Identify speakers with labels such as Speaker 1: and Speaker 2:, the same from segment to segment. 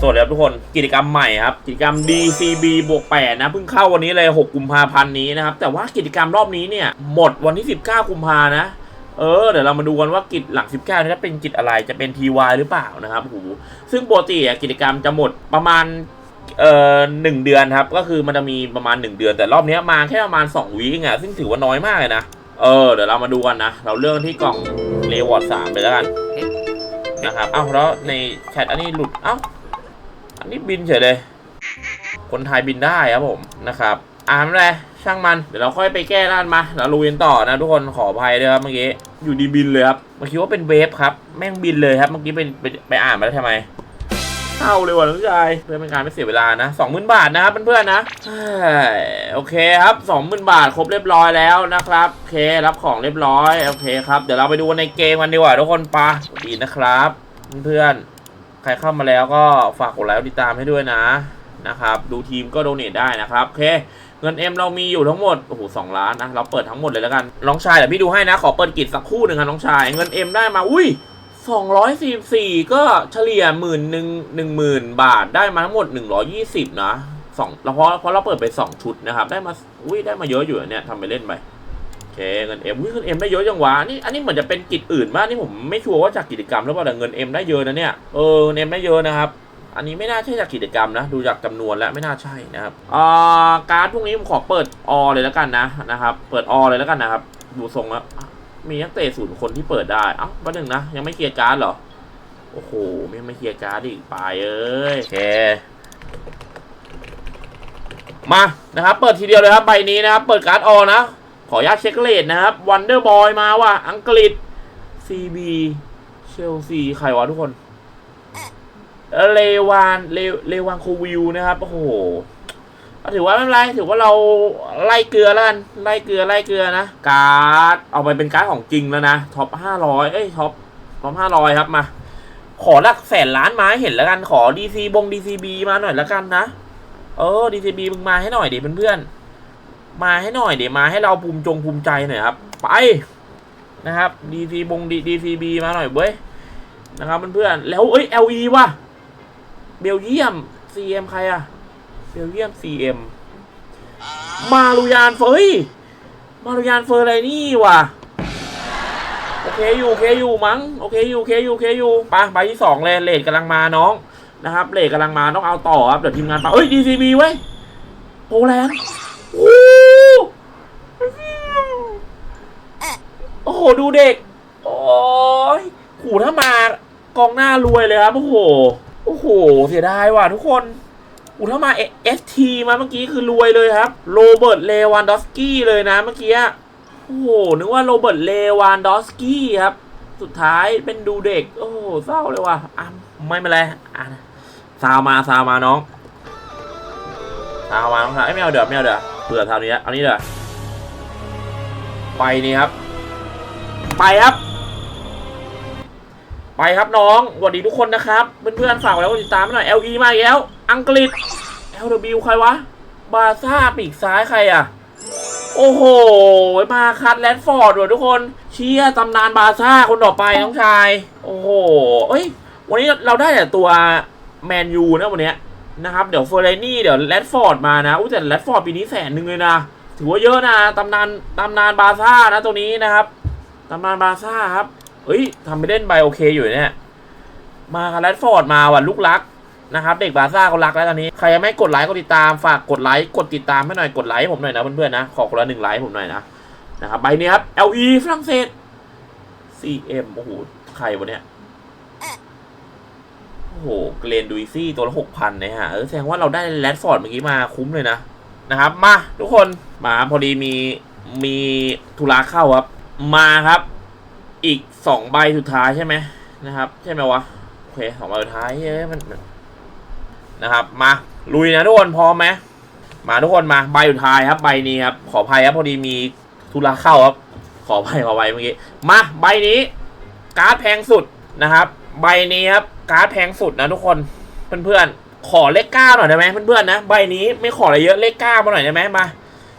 Speaker 1: สวัสดีครับทุกคนกิจกรรมใหม่ครับกิจกรรม DCB บวก8นะเพิ่งเข้าวันนี้เลย 6 กุมภาพันธ์นี้นะครับ แต่ว่ากิจกรรมรอบนี้เนี่ยหมดวันที่ 19 กุมภานะ เออ เดี๋ยวเรามาดูกันว่ากิจหลัง 19นี่จะเป็นกิจอะไรจะเป็น TY หรือเปล่านะครับโอ้โหซึ่งปกติอะกิจกรรมจะหมดประมาณเอ่อหนึ่งเดือนครับ ก็คือมันจะมีประมาณ 1 เดือน แต่รอบเนี้ยมาแค่ประมาณ2วีคเองอะซึ่งถือว่าน้อยมากเลยนะเออเดี๋ยวเรามาดูกันนะ เราเลือกที่กล่องเลวอร์ดสามเลยแล้วกันนะครับเอ้าแล้วในแชทอันนี้หลุดเอ้า อันนี้บินเฉยเลย คนไทยบินได้ครับผมนะครับอ่านอะไรช่างมัน เดี๋ยวเราค่อยไปแก้ด้านมาแล้วลุยกันต่อนะทุกคนขออภัยด้วยครับเมื่อกี้ อยู่ดีบินเลยครับเมื่อกี้ว่าเป็นเวฟครับ แม่งบินเลยครับเมื่อกี้ไปไปไปอ่านมาแล้วทำไมเข้าเลยว่ะน้องชายเพื่อเป็นการไม่เสียเวลานะสองหมื่นบาทนะครับเพื่อนๆนะโอเคครับสองหมื่นบาทครบเรียบร้อยแล้วนะครับโอเครับของเรียบร้อยโอเคครับเดี๋ยวเราไปดูในเกมกันดีกว่าทุกคนปะสวัสดีนะครับ เพื่อนๆ รเข้ามาแล้วก็ฝากกดไลค์ติดตามให้ด้วยนะนะครับ ดูทีมก็โดเนทได้นะครับโอเคเงินเอ็มเรามีอยู่ทั้งหมดโอ้โหสองล้านนะเราเปิดทั้งหมดเลยแล้วกันน้องชายเดี๋ยวพี่ดูให้นะ ขอเปิดกิจสักคู่หนึ่งครับน้องชาย เงินเอ็มได้มาอุ้ยสองร้อยสี่สี่ก็เฉลี่ยหมื่นหนึ่งหนึ่งหมื่นบาทได้มาทั้งหมดหนึ่งร้อยี่สิบนะสองเพราะเพราะเราเปิดไปสองชุดนะครับ ได้มาอุ้ยได้มาเยอะอยู่เนี่ยทำไปเล่นไป เคเงินเอ็มเงินเอ็มได้เยอะจังวะนี่อันนี้เหมือนจะเป็นกิจอื่นมากนี่ผมไม่ชัวร์ว่าจากกิจกรรมหรือเปล่าแต่เงินเอ็มได้เยอะนะเนี่ยเออเงินเอ็มได้เยอะนะครับอันนี้ไม่น่าใช่จากกิจกรรมนะ ดูจากจำนวนแล้วไม่น่าใช่นะครับอ่าการ์ดพวกนี้ผมขอเปิดออเลยแล้วกันนะนะครับ เปิดออเลยแล้วกันนะครับ ดูทรงแล้วมีนักเตะศูนย์คนที่เปิดได้เอ้าวันหนึ่งนะยังไม่เคลียร์การ์ดเหรอโอ้โหยังไม่เคลียร์การ์ดอีกไปเอ้ยโอเคมานะครับ เปิดทีเดียวเลยครับใบนี้นะครับ เปิดการ์ดออนะ ขออนุญาตเช็คเลทนะครับวันเดอร์บอยมาว่ะอังกฤษ CB เชลซีใครวะทุกคน เลวานเลเลวานโควิลนะครับโอ้โหถือว่าไม่เป็นไรถือว่าเราไล่เกลือแล้วกันไล่เกลือไล่เกลือนะ การ์ดเอาไปเป็นการ์ดของจริงแล้วนะท็อปห้าร้อยเอ้ยท็อปท็อปห้าร้อยครับมา ขอหลักแสนล้านมาให้เห็นแล้วกันขอ DC บง DCB มาหน่อยแล้วกันนะ เออ DCB มึงมาให้หน่อยดิเพื่อนๆ มาให้หน่อยเดี๋ยวมาให้เราภูมิจงภูมิใจหน่อยครับ ไปนะครับ DC บง DCB มาหน่อยเว้ยนะครับเพื่อนๆแล้วเอ้ย LE ว่ะเบลเยียม CM ใครอะเบลเยียม CM มาลุยานเฟยมาลุยานเฟอร์อะไรนี่ว่ะโอเคอยู่โอเคอยู่มั้งโอเคอยู่โอเคอยู่โอเคอยู่ไปใบที่สองเลยเลดกำลังมาน้องนะครับเลทกำลังมาต้องเอาต่อครับเดี๋ยวทีมงานไปเอ้ย DCB เว้ยโปแลนด์โอ้โห โอ้โหดูเด็ก โอ้ยขู่ถ้ามากองหน้ารวยเลยครับ โอ้โห โอ้โห เสียดายว่ะทุกคนอูถ้ามาเอสทีมาเมื่อกี้คือรวยเลยครับ โรเบิร์ตเลวันดอสกี้เลยนะเมื่อกี้ โอ้โห นึกว่าโรเบิร์ตเลวันดอสกี้ครับ สุดท้ายเป็นดูเด็ก โอ้โห เศร้าเลยว่ะอะไม่เป็นไรอะซาวมาซาวมาน้องซาวมาน้องชายเอ้ยไม่เอาเดี๋ยวไม่เอาเดี๋ยวเผื่อทำนี้เอานี้เดี๋ยวไปนี่ครับ ไปครับ ไปครับน้องสวัสดีทุกคนนะครับ เพื่อนๆฝากไว้แล้วกดติดตามหน่อย LE มาอีกแล้ว อังกฤษ LW ใครวะ บาซ่าปีกซ้ายใครอะ โอ้โห มาคัดแลนด์ฟอร์ดด้วยทุกคน เชียร์ตำนานบาซ่าคนต่อไปน้องชาย โอ้โห เอ้ย วันนี้เราได้แต่ตัวแมนยูนะวันเนี้ยนะครับ เดี๋ยวเฟอร์เรนี่เดี๋ยวแรดฟอร์ดมานะอุ้ยแต่แรดฟอร์ดปีนี้แสนหนึ่งเลยนะ ถือว่าเยอะนะตำนานตำนานบาซ่านะตัวนี้นะครับ ตำนานบาซ่าครับเฮ้ยทำไปเล่นไปโอเคอยู่เนี่ย มากับแรดฟอร์ดมาว่ะลูกรักนะครับ เด็กบาซ่าเขารักแล้วตอนนี้ ใครยังไม่กดไลค์กดติดตามฝากกดไลค์กดติดตามให้หน่อยกดไลค์ผมหน่อยนะเพื่อนๆนะ ขอคนละหนึ่งไลค์ผมหน่อยนะนะครับใบนี้ครับ LE ฝรั่งเศส CM โอ้โหใครวะเนี่ยโอ้โหเกรนดุยซี่ตัวละหกพันนะฮะเออแสดงว่าเราได้แรดฟอร์ดเมื่อกี้มาคุ้มเลยนะนะครับ มาทุกคนมาพอดีมีมีธุระเข้าครับ มาครับ อีกสองใบสุดท้ายใช่ไหมนะครับ ใช่ไหมวะโอเคสองใบสุดท้ายเฮ้ยมันนะครับ มาลุยนะทุกคนพร้อมไหมมาทุกคนมาใบสุดท้ายครับใบนี้ครับ ขออภัยครับพอดีมีธุระเข้าครับ ขออภัยขออภัยเมื่อกี้มาใบนี้การ์ดแพงสุดนะครับ ใบนี้ครับการ์ดแพงสุดนะทุกคนเพื่อนๆขอเลขเก้าหน่อยได้ไหมเพื่อนๆนะใบนี้ไม่ขออะไรเยอะเลขเก้ามาหน่อยได้ไหมมา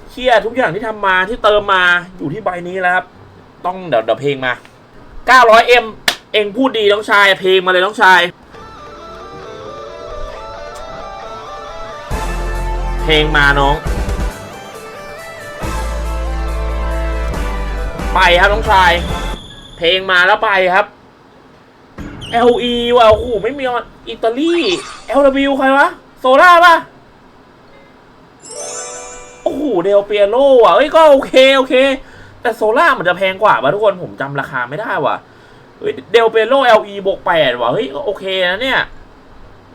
Speaker 1: เชียร์ทุกอย่างที่ทำมาที่เติมมาอยู่ที่ใบนี้แล้วครับ ต้องเดี๋ยวเดี๋ยวเพลงมา 900M เองพูดดีน้องชาย เพลงมาเลยน้องชาย เพลงมาน้อง ไปครับน้องชาย เพลงมาแล้วไปครับ LE ว่ะโอ้โหไม่มีอิตาลี LW ใครวะ โซล่าป่ะโอ้โหเดลเปียโรอะเอ้ยก็โอเค โอเค แต่โซล่ามันจะแพงกว่าป่ะทุกคนผมจำราคาไม่ได้ว่ะเดลเปียโร LE บวกแปดว่ะเฮ้ยโอเคนะเนี่ย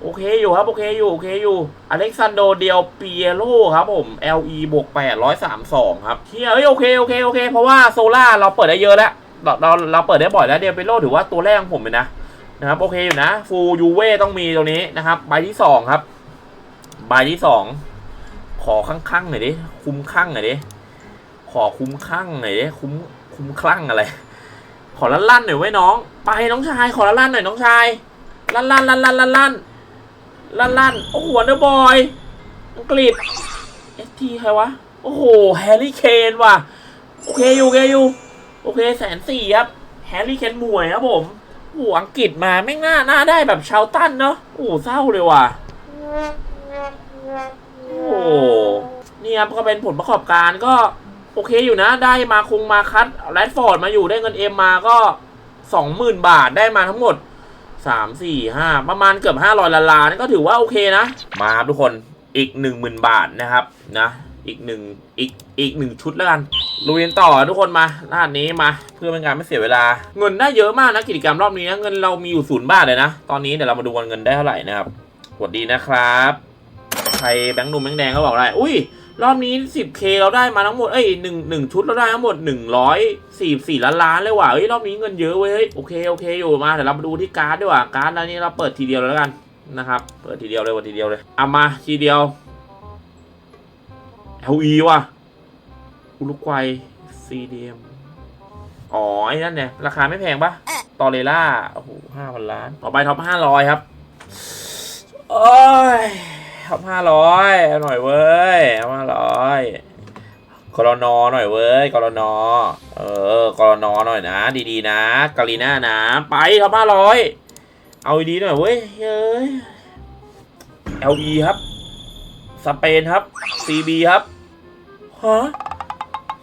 Speaker 1: โอเคอยู่ครับ โอเคอยู่โอเคอยู่อเล็กซานโดเดลเปียโรครับผม LE บวกแปดร้อยสามสองครับเฮียเฮ้ยโอเคโอเคโอเค เพราะว่าโซล่าเราเปิดได้เยอะแล้วเราเราเราเปิดได้บ่อยแล้วเดลเปโรถือว่าตัวแรกของผมเลยนะนะครับโอเคอยู่นะฟูยูเว่ต้องมีตรงนี้นะครับใบที่สองครับใบที่สองขอข้างๆหน่อยดิคุ้มข้างหน่อยดิ ขอคุ้มข้างหน่อยดิคุ้มคุ้มคลั่งอะไร ขอลั่นๆหน่อยไว้น้อง ไปน้องชาย ขอลั่นๆหน่อยน้องชายลั่นลั่นลั่นลั่นลั่นลั่นลั่นลั่นโอ้โหเดอร์บอยอังกฤษเอสทีใครวะ โอ้โหแฮร์รี่เคนว่ะโอเคอยู่โอเคอยู่โอเคแสนสี่ครับแฮร์รี่เคนมวยครับผมโอ้อังกฤษมาไม่งน่าน่าได้แบบชาวตันเนาะโอ้เศร้าเลยว่ะโอ้โหนี่ครับก็เป็นผลประกอบการก็ โอเคอยู่นะ ได้มาคงมาคัดแรดฟอร์ดมาอยู่ได้เงินเอ็มมาก็สองหมื่นบาทได้มาทั้งหมดสามสี่ห้าประมาณเกือบห้าร้อยล้านล้านก็ถือว่าโอเคนะ มาครับทุกคนอีกหนึ่งหมื่นบาทนะครับนะอีกหนึ่งอีกอีกหนึ่งชุดแล้วกันลุยกันต่อทุกคนมาด้านนี้มา เพื่อเป็นการไม่เสียเวลา เงินได้เยอะมากนะกิจกรรมรอบนี้นะเงินเรามีอยู่ศูนย์บาทเลยนะ ตอนนี้เดี๋ยวเรามาดูกันเงินได้เท่าไหร่นะครับสวัสดีนะครับ ใครแบงค์นุ่มแบงค์แดงก็บอกได้อุ้ย รอบนี้ 10k เราได้มาทั้งหมด เอ้ยหนึ่งหนึ่งชุดเราได้ทั้งหมด 144ล้านล้านเลยว่ะเฮ้ย รอบนี้เงินเยอะเว้ยเฮ้ยโอเค โอเค อยู่มาเดี๋ยวเรามาดูที่การ์ดดีกว่า การ์ดอันนี้เราเปิดทีเดียวแล้วกันนะครับ เปิดทีเดียวเลยวันทีเดียวเลย เอามาทีเดียว LE ว่ะ อุรุกวัย CDM อ๋อ ไอ้นั่นเนี่ย ราคาไม่แพงปะตอเรล่า โอ้โหห้าพันล้าน ต่อไปท็อปห้าร้อยครับ โอ้ย ท็อปห้าร้อยเอาหน่อยเว้ยเอาห้าร้อยกรนอหน่อยเว้ยกรนอเออกรนอหน่อยนะ ดีๆนะกาลีน่านะ ไปท็อปห้าร้อยเอาดีหน่อยเว้ยเฮ้ย LE ครับ สเปนครับ CB ครับฮะ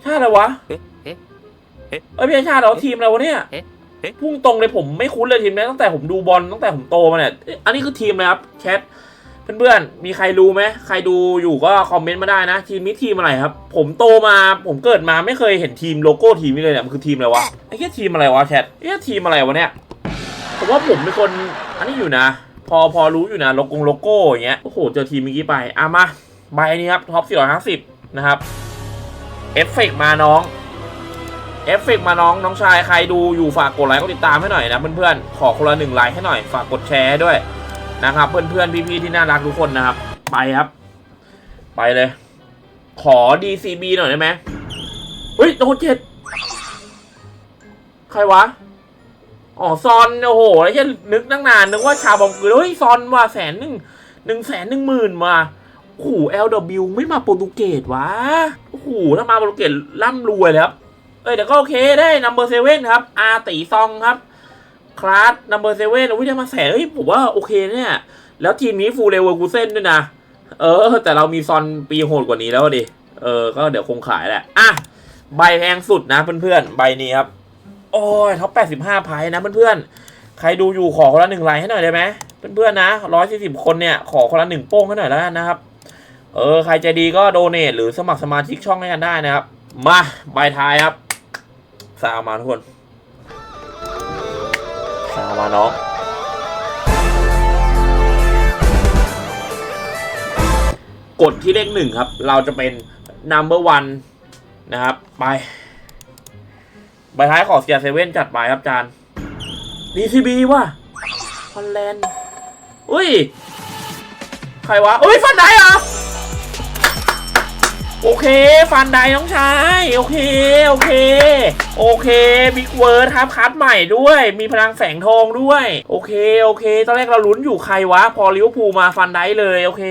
Speaker 1: ชาติอะไรวะ
Speaker 2: เอ้
Speaker 1: ยไม่ใช่ชาติเรอทีมอะไรวะเนี่ย
Speaker 2: เอ๊ะเอ๊ะ
Speaker 1: พุ่งตรงเลยผมไม่คุ้นเลยทีมนี้ตั้งแต่ผมดูบอลตั้งแต่ผมโตมาเนี่ย อันนี้คือทีมอะไรครับแคท เพื่อนๆ มีใครรู้ไหมใครดูอยู่ก็คอมเมนต์มาได้นะ ทีมนี้ทีมอะไรครับ ผมโตมาผมเกิดมาไม่เคยเห็นทีมโลโก้ทีมนี้เลยเนี่ยมันคือทีมอะไรวะไอ้แค่ทีมอะไรวะแคทไอ้แค่ทีมอะไรวะเนี่ยผมว่าผมเป็นคนอันนี้อยู่นะ พอพอรู้อยู่นะโลโก้โลโก้อย่างเงี้ยโอ้โหเจอทีมเมื่อกี้ไปอะมาใบนี้ครับท็อป450 นะครับเอฟเฟกต์มาน้องเอฟเฟกต์มาน้องน้องชายใครดูอยู่ฝากกดไลค์กดติดตามให้หน่อยนะเพื่อนๆขอคนละหนึ่งไลค์ให้หน่อยฝากกดแชร์ด้วย นะครับ เพื่อนๆพี่ๆที่น่ารักทุกคนนะครับ ไปครับ ไปเลย ขอ DCB หน่อยได้ไหมเฮ้ยโดนเจ็ดใครวะอ๋อซอนโอ้โหแล้วจะนึกตั้งนานนึกว่าชาวบอมกือเฮ้ยซอนว่าแสนหนึ่งหนึ่งแสนหนึ่งหมื่นมาโอ้โห LW ไม่มาโปรตุเกสวะโอ้โหถ้ามาโปรตุเกสร่ำรวยเลยครับ เอ้ยแต่ก็โอเคได้นัมเบอร์เซเว่นครับ อาตีซองครับ คลาสนัมเบอร์เซเว่นอุ้ยได้มาแสนเฮ้ยผมว่าโอเคเนี่ย แล้วทีมนี้ฟูลเลเวอร์กูเซ่นด้วยนะ เออ แต่เรามีซอนปีโหดกว่านี้แล้วดิ เออ ก็เดี๋ยวคงขายแหละ อะ ใบแพงสุดนะเพื่อนๆ ใบนี้ครับ โอ้ยท็อป85ไพ่นะเพื่อนๆ ใครดูอยู่ขอคนละหนึ่งไลค์ให้หน่อยได้ไหมเพื่อนๆนะ140คนเนี่ย ขอคนละหนึ่งโป้งให้หน่อยแล้วกันนะครับ เออ ใครใจดีก็โดเนทหรือสมัครสมาชิกช่องให้กันได้นะครับ มา ใบท้ายครับสาวมาทุกคน มาน้อง กดที่เลขหนึ่งครับ เราจะเป็น number one นะครับ ไป ใบท้ายขอเสียเซเว่นจัดไปครับจาน DCB ว่ะฮอลแลนด์อุ้ย ใครวะ อุ้ยฟันไดเหรอ โอเค ฟันไดน้องชาย โอเค โอเค โอเคบิ๊กเวิร์ดครับคัดใหม่ด้วย มีพลังแสงทองด้วย โอเค โอเค ตอนแรกเราลุ้นอยู่ใครวะ พอลิเวอร์พูลมาฟันไดเลย โอเค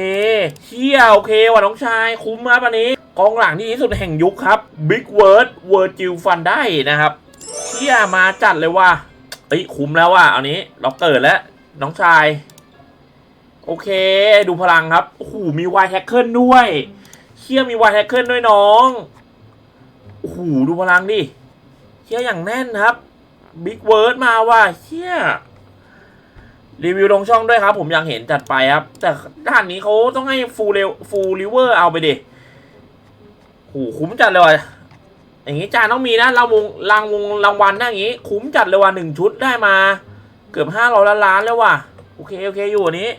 Speaker 1: เชี่ยโอเคว่ะน้องชาย คุ้มครับอันนี้ กองหลังที่ดีสุดแห่งยุคครับบิ๊กเวิร์ดเวอร์จิลฟันได้นะครับเชี่ยมาจัดเลยว่ะเอ้ยคุ้มแล้วว่ะอันนี้ล็อกเกิดแล้วน้องชาย โอเค ดูพลังครับโอ้โหมีไวแท็กเกิลด้วย ชี่ยมีวายแท็กเกิลด้วยน้องโอ้โหดูพลังดิเชี่ยอย่างแน่นครับบิ๊กเวิร์ดมาว่ะเชี่ยรีวิวลงช่องด้วยครับ ผมยากเห็นจัดไปครับ แต่ด้านนี้เขาต้องให้ฟูลเรฟูลริเวอร์เอาไปดิโอ้โหคุ้มจัดเลยว่ะอย่างงี้จานต้องมีนะรางวงรางวงรางวัลนะอย่างงี้ คุ้มจัดเลยว่ะหนึ่งชุดได้มา เกือบห้าร้อยล้านแล้วว่ะโอเคโอเคอยู่อันนี้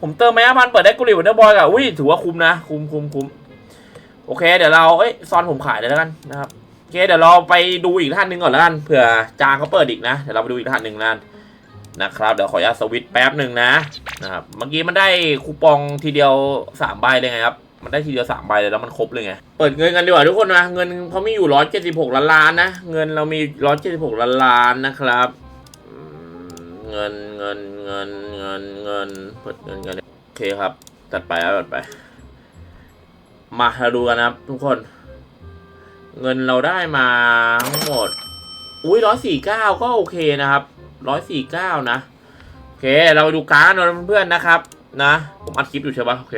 Speaker 1: ผมเติมแมพันเปิดได้กุหรี่วันเดอร์บอยกับอุ้ยถือว่าคุ้มนะ คุ้มคุ้มคุ้ม อเคเดี๋ยวเราเอ้ยซอนผมขายเลยแล้วกันนะครับโอเคเดี๋ยวเราไปดูอีกท่านหนึ่งก่อนแล้วกันเผื่อจางเขาเปิดอีกนะเดี๋ยวเราไปดูอีกท่านหนึ่งแล้วนนะครับเดี๋ยวขออนุญาตสวิตช์แป๊บหนึ่งนะนะครับเมื่อกี้มันได้คูปองทีเดียวสามใบเลยไงครับมันได้ทีเดียวสามใบเลยแล้วมันครบเลยไงเปิดเงินกันดีกว่าทุกคนนะเงินเขามีอยู่ร้อยเจ็ดสิบหกล้านล้านนะเงินเรามีร้อยเจ็ดสิบหกล้านล้านนะครับเงินเงินเงินเงินเงินเปิดเงินกันโอเคครับจัดไปครับจัดไป มาดูกันนะครับ ทุกคน เงินเราได้มาทั้งหมด อุ้ยร้อยสี่เก้าก็โอเคนะครับร้อยสี่เก้านะ โอเค เราไปดูการ์ดเราเพื่อนๆนะครับ นะ ผมอัดคลิปอยู่ใช่ปะโอเค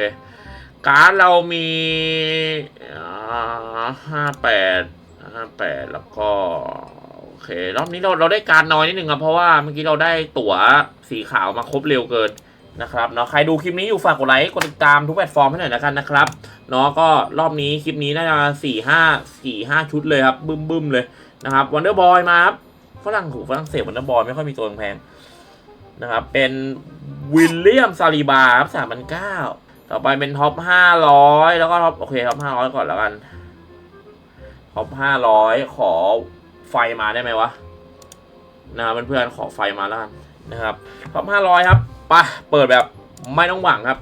Speaker 1: การ์ดเรามีห้าแปดห้าแปดแล้วก็โอเค รอบนี้เราเราได้การ์ดน้อยนิดนึงครับเพราะว่าเมื่อกี้เราได้ตั๋วสีขาวมาครบเร็วเกิน นะครับเนาะใครดูคลิปนี้อยู่ฝากกดไลค์กดติดตามทุกแพลตฟอร์มให้หน่อยนะครับนะครับเนาะก็รอบนี้คลิปนี้น่าจะสี่ห้าสี่ห้าชุดเลยครับบึ้มบึ้มๆเลยนะครับวันเดอร์บอยมาครับฝรั่งถูกฝรั่งเศสวันเดอร์บอยไม่ค่อยมีตัวแพงนะครับเป็นวิลเลียมซาลีบาครับสามพันเก้าต่อไปเป็นท็อปห้าร้อยแล้วก็ท็อปโอเคท็อปห้าร้อยก่อนแล้วกันท็อปห้าร้อยขอไฟมาได้ไหมวะนะครับเพื่อนๆขอไฟมาแล้วกันนะครับท็อปห้าร้อยครับ ไปเปิดแบบไม่ต้องหวังครับ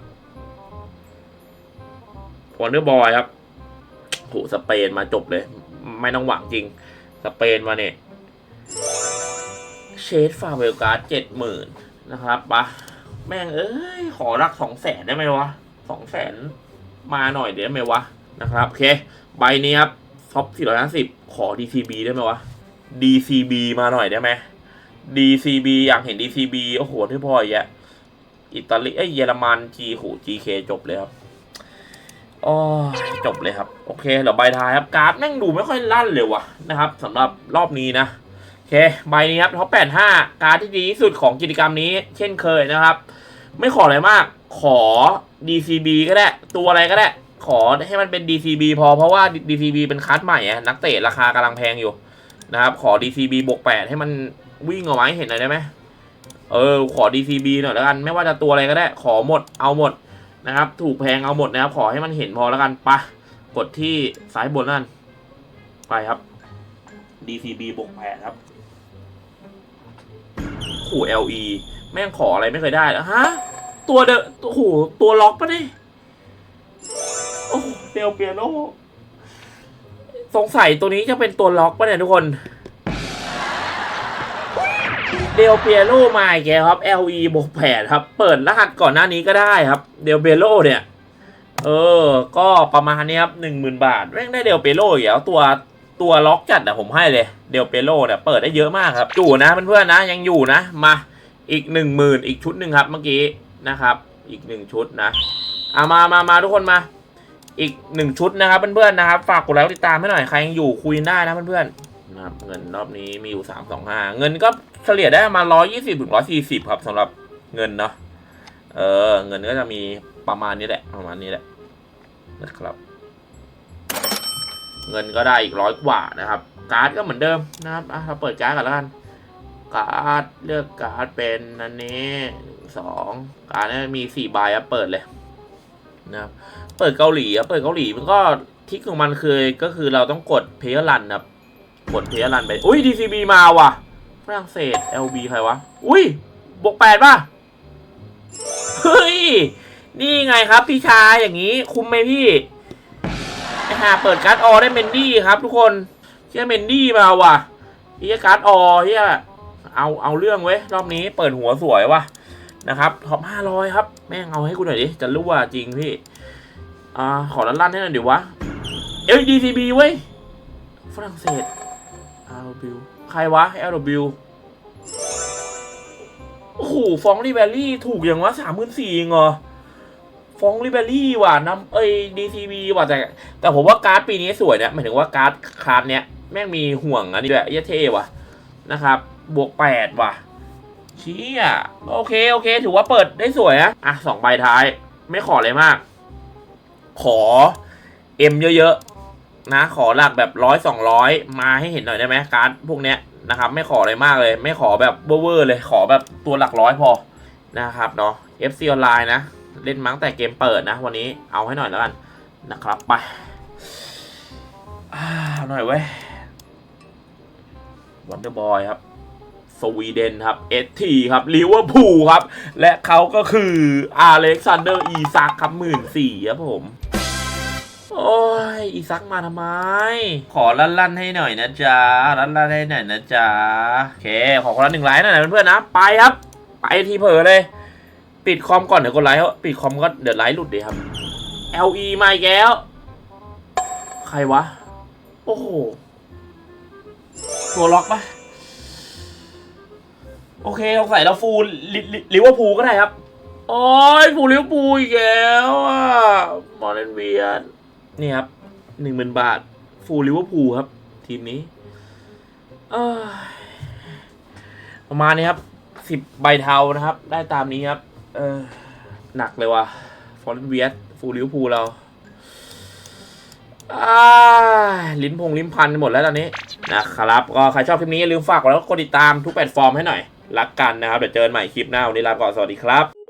Speaker 1: วอร์เนอร์บอยครับโหสเปนมาจบเลย ไม่ต้องหวังจริง สเปนมาเนี่ยเชดฟาเวลการ์ดเจ็ดหมื่นนะครับปะแม่งเอ้ย ขอรักสองแสนได้ไหมวะสองแสนมาหน่อยเดี๋ยวได้ไหมวะ นะครับ โอเค ใบนี้ครับท็อปสี่ร้อยห้าสิบขอ DCB ได้ไหมวะ DCB มาหน่อยได้ไหม DCB อยากเห็น DCB โอ้โหที่พออีกอะ อิตาลีเอ้ยเยอรมัน G โห GK จบเลยครับอ๋อจบเลยครับ โอเคเดี๋ยวใบท้ายครับการ์ดแม่งดูไม่ค่อยลั่นเลยวะนะครับสำหรับรอบนี้นะโอเคใบนี้ครับท็อป85การ์ดที่ดีที่สุดของกิจกรรมนี้ เช่นเคยนะครับ ไม่ขออะไรมาก ขอ DCB ก็ได้ ตัวอะไรก็ได้ ขอให้มันเป็น DCB พอเพราะว่า DCB เป็นคัสใหม่อะนักเตะราคากำลังแพงอยู่นะครับ ขอ DCB บวก8ให้มันวิ่งเอาไว้เห็นหน่อยได้ไหม เออขอ DCB หน่อยแล้วกัน ไม่ว่าจะตัวอะไรก็ได้ ขอหมดเอาหมดนะครับ ถูกแพงเอาหมดนะครับ ขอให้มันเห็นพอแล้วกันปะกดที่ซ้ายบนนั่น ไปครับ DCB บวกแปดครับขู่ LE แม่งขออะไรไม่เคยได้ฮะตัวเดอะโอ้โหตัวล็อกปะเนี่ยโอ้เดลเปียโนสงสัยตัวนี้จะเป็นตัวล็อกปะเนี่ยทุกคน เดลเปียโรมาอีกแล้วครับ LE บวกแปดครับ เปิดรหัสก่อนหน้านี้ก็ได้ครับ เดลเปียโรเนี่ย เออ ก็ประมาณนี้ครับหนึ่งหมื่นบาทแม่งได้เดลเปียโรอีกแล้วตัวตัวล็อกจัดอะผมให้เลย เดลเปียโรเนี่ยเปิดได้เยอะมากครับอยู่นะเพื่อนๆนะยังอยู่นะ มาอีกหนึ่งหมื่นอีกชุดหนึ่งครับเมื่อกี้นะครับ อีกหนึ่งชุดนะเอามามามาทุกคนมา อีกหนึ่งชุดนะครับเพื่อนๆนะครับ ฝากกดไลค์ติดตามให้หน่อยใครยังอยู่คุยได้นะเพื่อนๆนะครับเงินรอบนี้มีอยู่สามสองห้าเงินก็ เฉลี่ยได้ประมาร้อยยี่สิบถึงร้อยสี่สิบครับสำหรับเงินเนาะเออ เงินก็จะมีประมาณนี้แหละประมาณนี้แหละนะครับ เงินก็ได้อีกร้อยกว่านะครับ การ์ดก็เหมือนเดิมนะครับอะเราเปิดการ์ดกันแล้วกันการ์ดเลือกการ์ดเป็นอันนี้สองการ์ดเนี่ยมีสี่ใบอะเปิดเลยนะครับเปิดเกาหลีอะเปิดเกาหลีมันก็ทิกของมันคือก็คือเราต้องกดเพย์รันครับกดเพย์รันไปอุ้ย DCB มาว่ะ ฝรั่งเศส LB ใครวะ อุ้ยบวกแปดป่ะ เฮ้ย นี่ไงครับพี่ชายอย่างนี้ คุ้มไหมพี่ไอ้ห่าเปิดการ์ดออได้เมนดี้ครับ ทุกคนเชื่อเมนดี้มาว่ะเฮียการ์ดออเฮียเอาเอาเรื่องเว้ยรอบนี้เปิดหัวสวยว่ะนะครับท็อปห้าร้อยครับ แม่งเอาให้กูหน่อยดิ จะรู้ว่าจริงพี่ อ่า ขอลั่นลั่นๆให้หน่อยดิวะ LDCB เว้ย ฝรั่งเศส LW ใครวะ LW โอ้โหฟองรีแวลลี่ถูกอย่างวะสามหมื่นสี่เองเหรอฟองริเบอรี่ว่ะน้ำเอ้ยดีซีบีว่ะแต่ แต่ผมว่าการ์ดปีนี้สวยนะหมายถึงว่าการ์ดคาร์ดเนี้ยแม่งมีห่วงอันนี้ด้วยเหี้ยเท่ว่ะนะครับ บวกแปดว่ะเชี่ยโอเค โอเค ถือว่าเปิดได้สวยนะอะสองใบท้าย ไม่ขอเลยมาก ขอเอ็มเยอะๆ นะ ขอหลักแบบร้อยสองร้อยมาให้เห็นหน่อยได้ไหมการ์ดพวกเนี้ยนะครับ ไม่ขออะไรมากเลย ไม่ขอแบบเวอร์ๆเลย ขอแบบตัวหลักร้อยพอนะครับเนาะ FC ออนไลน์นะ เล่นมั้งแต่เกมเปิดนะ วันนี้เอาให้หน่อยแล้วกันนะครับไปเอาหน่อยเว้ยวันเดอร์บอยครับสวีเดนครับเอทีครับลิเวอร์พูลครับ และเขาก็คืออาเล็กซานเดอร์อีซักครับหมื่นสี่ครับผม โอ้ยอีซักมาทำไม ขอลั่นลั่นให้หน่อยนะจ๊ะลั่นลั่นให้หน่อยนะจ๊ะโอเค ขอคนละหนึ่งไลค์หน่อยนะเพื่อนๆนะ ไปครับ ไปทีเผลอเลย ปิดคอมก่อนเดี๋ยวกดไลค์เขาปิดคอมก็เดี๋ยวไลค์หลุดดีครับ LE มาอีกแล้ว ใครวะ โอ้โห ตัวล็อกปะโอเคสงสัยเราฟูลลิเวอร์พูลก็ได้ครับ โอ้ยฟูลลิเวอร์พูลอีกแล้วอะมอร์เรนเวียน นี่ครับหนึ่งหมื่นบาท ฟูลิเวอร์พูลครับ ทีมนี้ประมาณนี้ครับสิบใบเทานะครับ ได้ตามนี้ครับ เออหนักเลยว่ะฟอร์เรนเวียสฟูลิเวอร์พูลเราอลิ้นพงลิ้นพันหมดแล้วตอนนี้นะครับก็ใครชอบคลิปนี้อย่าลืมฝากกดไลค์แล้วกดติดตามทุกแพลตฟอร์มให้หน่อยรักกันนะครับ เดี๋ยวเจอกันใหม่คลิปหน้าวันนี้ลาก่อนสวัสดีครับ